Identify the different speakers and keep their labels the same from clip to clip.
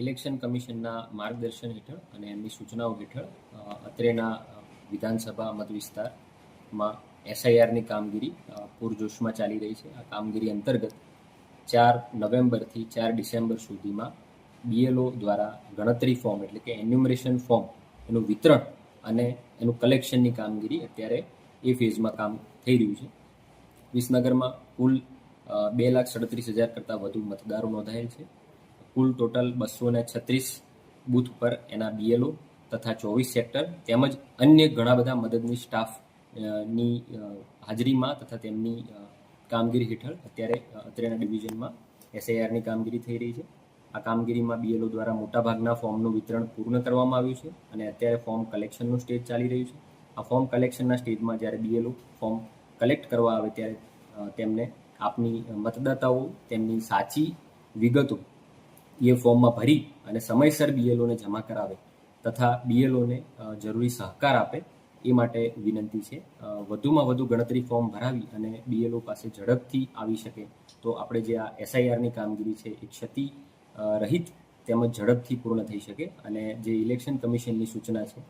Speaker 1: Election કમિશનના માર્ગદર્શન હેઠળ અને એમની સૂચનાઓ હેઠળ અત્રેના વિધાનસભા મત વિસ્તારમાં એસઆઈઆરની કામગીરી પૂરજોશમાં ચાલી રહી છે. આ કામગીરી અંતર્ગત ચાર નવેમ્બરથી ચાર ડિસેમ્બર સુધીમાં બીએલઓ દ્વારા ગણતરી ફોર્મ, એટલે કે એન્યુમરેશન ફોર્મ, એનું વિતરણ અને એનું કલેક્શનની કામગીરી અત્યારે એ ફેઝમાં કામ થઈ રહ્યું છે. વિસનગરમાં કુલ બે લાખ સડત્રીસ હજાર કરતાં વધુ મતદારો નોંધાયેલ છે. કુલ ટોટલ બસો છત્રીસ બૂથ પર એના બીએલઓ તથા ચોવીસ સેક્ટર તેમજ અન્ય ઘણા બધા મદદની સ્ટાફની હાજરીમાં તથા તેમની કામગીરી હેઠળ અત્યારે અત્રેના ડિવિઝનમાં એસઆઈઆરની કામગીરી થઈ રહી છે. આ કામગીરીમાં બીએલઓ દ્વારા મોટાભાગના ફોર્મનું વિતરણ પૂર્ણ કરવામાં આવ્યું છે અને અત્યારે ફોર્મ કલેક્શનનું સ્ટેજ ચાલી રહ્યું છે. આ ફોર્મ કલેક્શનના સ્ટેજમાં જ્યારે બીએલઓ ફોર્મ કલેક્ટ કરવા આવે ત્યારે તેમને આપની મતદાતાઓ, તેમની સાચી વિગતો એ ફોર્મમાં ભરી અને સમયસર બીએલઓને જમા કરાવે તથા બીએલઓને જરૂરી સહકાર આપે, એ માટે વિનંતી છે. વધુમાં વધુ ગણતરી ફોર્મ ભરાવી અને બીએલઓ પાસે ઝડપથી આવી શકે, તો આપણે જે આ એસઆઈઆરની કામગીરી છે એ ક્ષતિ રહિત તેમજ ઝડપથી પૂર્ણ થઈ શકે અને જે ઇલેક્શન કમિશનની સૂચના છે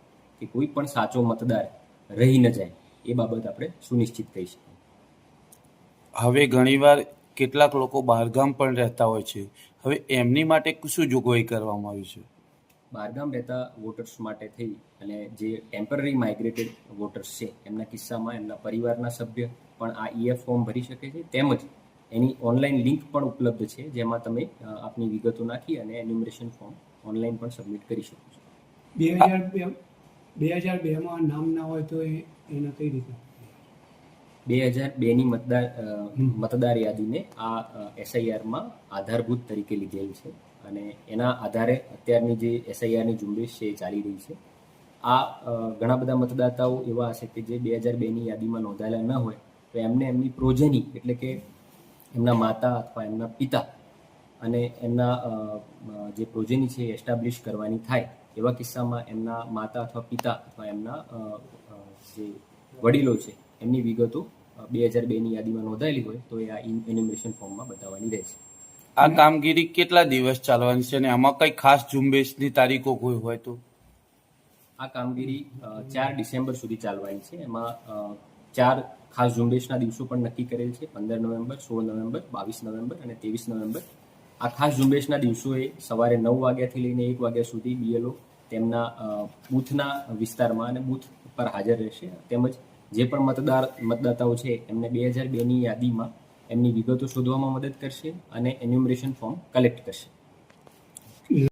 Speaker 1: કે કોઈ પણ સાચો મતદાર રહી ન જાય, એ બાબત આપણે સુનિશ્ચિત કરી શકીએ.
Speaker 2: હવે ઘણીવાર કેટલાક લોકો બહારગામ પણ રહેતા હોય છે. હવે એમની માટે શું જોગવાઈ કરવામાં આવી છે?
Speaker 1: બહારગામ રહેતા વોટર્સ માટે થઈ અને જે ટેમ્પરરી માઇગ્રેટેડ વોટર્સ છે એમના કિસ્સામાં એમના પરિવારના સભ્ય પણ આ ઈએફ ફોર્મ ભરી શકે છે. તેમજ એની ઓનલાઈન લિંક પણ ઉપલબ્ધ છે જેમાં તમે આપની વિગતો નાખી અને એન્યુમરેશન ફોર્મ ઓનલાઈન પણ સબમિટ કરી શકો છો.
Speaker 3: બે હજાર બે બે હજાર બેમાં નામ ના હોય તો એ એના કઈ રીતે?
Speaker 1: બે હજાર બેની મતદાર મતદાર યાદીને આ એસઆઈઆરમાં આધારભૂત તરીકે લીધેલ છે. અને એના આધારે અત્યારની જે એસઆઈઆરની ઝુંબેશ છે એ ચાલી રહી છે. આ ઘણા બધા મતદાતાઓ એવા હશે કે જે બે હજાર બેની યાદીમાં નોંધાયેલા ન હોય, તો એમને એમની પ્રોજેની એટલે કે એમના માતા અથવા એમના પિતા અને એમના જે પ્રોજેની છે એ એસ્ટાબ્લિશ કરવાની થાય એવા કિસ્સામાં એમના માતા અથવા પિતા અથવા એમના જે વડીલો છે એમની વિગતો બે હજાર બેની યાદીમાં નોંધાયેલી હોય તો એ આ એનિમેશન ફોર્મમાં બતાવવાની રહેશે.
Speaker 2: આ કામગીરી કેટલા દિવસ ચાલવાની છે અને આમાં કઈ ખાસ ઝુંબેશની તારીખો કોઈ હોય તો?
Speaker 1: આ કામગીરી ચાર ડિસેમ્બર સુધી ચાલવાની છે. એમાં ચાર ખાસ ઝુંબેશના દિવસો પણ નક્કી કરેલ છે. પંદર નવેમ્બર સોળ નવેમ્બર બાવીસ નવેમ્બર અને ત્રેવીસ નવેમ્બર. આ ખાસ ઝુંબેશના દિવસોએ સવારે નવ વાગ્યાથી લઈને એક વાગ્યા સુધી બીએલઓ તેમના બૂથના વિસ્તારમાં અને બૂથ પર હાજર રહેશે. તેમજ જે પણ મતદાર, મતદાતાઓ છે, એમને બે હજાર બેની યાદીમાં એમની વિગતો શોધવામાં મદદ કરશે અને એન્યુમરેશન ફોર્મ કલેક્ટ કરશે.